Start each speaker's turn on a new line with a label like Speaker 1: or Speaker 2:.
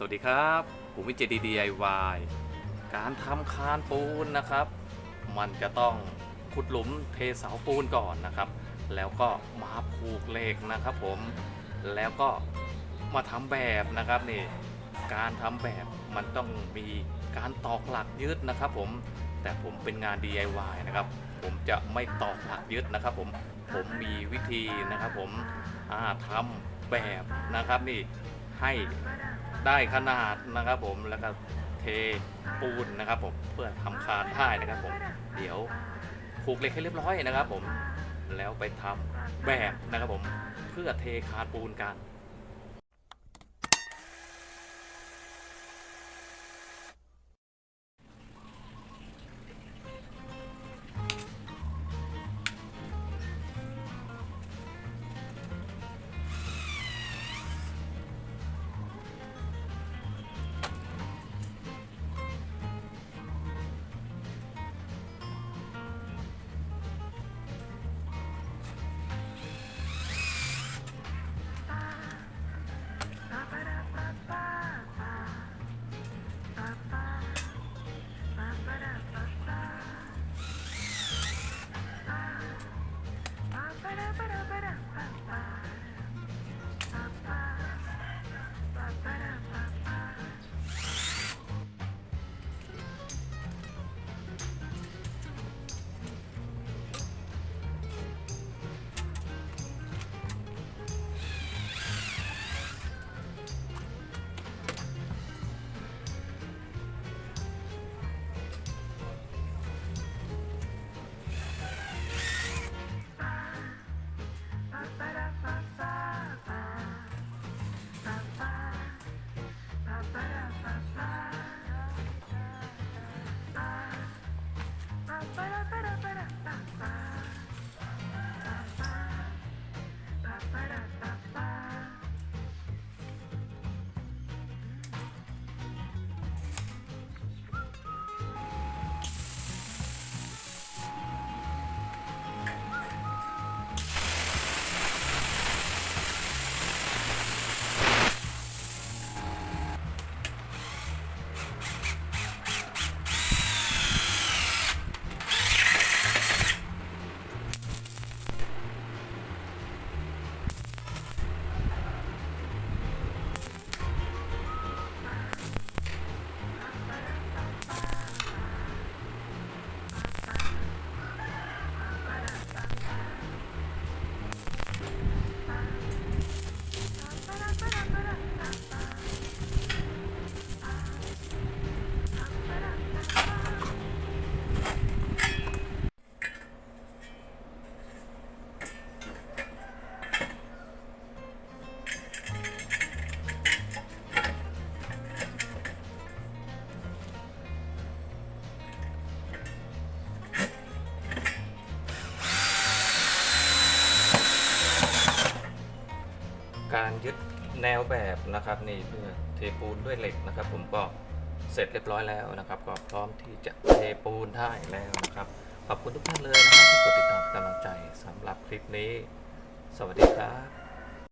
Speaker 1: สวัสดีครับ ผมวิจิตร DIY การทำคานปูนนะครับ มันจะต้องขุดหลุมเทเสาปูนก่อนนะครับ แล้วก็มาผูกเหล็กนะครับ ผมแล้วก็มาทำแบบนะครับนี่การทำแบบมันต้องมีการตอกหลักยึดนะครับ ผมแต่ผมเป็นงาน DIY นะครับ ผมจะไม่ตอกหลักยึดนะครับ ผมผมมีวิธีนะครับ ผมทำแบบนะครับนี่ให้ ได้ขนาดนะครับผมแล้วก็เทปูนนะครับผมเพื่อทำคานท่ายนะครับผมเดี๋ยวผูกเหล็กให้เรียบร้อยนะครับผมแล้วไปทำแบบนะครับผมเพื่อเทคานปูนกัน ก ยึดแนวแบบนะครับนี่เพื่อเทปูนด้วยเหล็กนะครับ ผมก็เสร็จเรียบร้อยแล้วนะครับ ก็พร้อมที่จะเทปูนได้แล้วนะครับขอบคุณทุกท่านเลยนะครับที่กดติดตามกำลังใจสำหรับคลิปนี้ สวัสดีครับ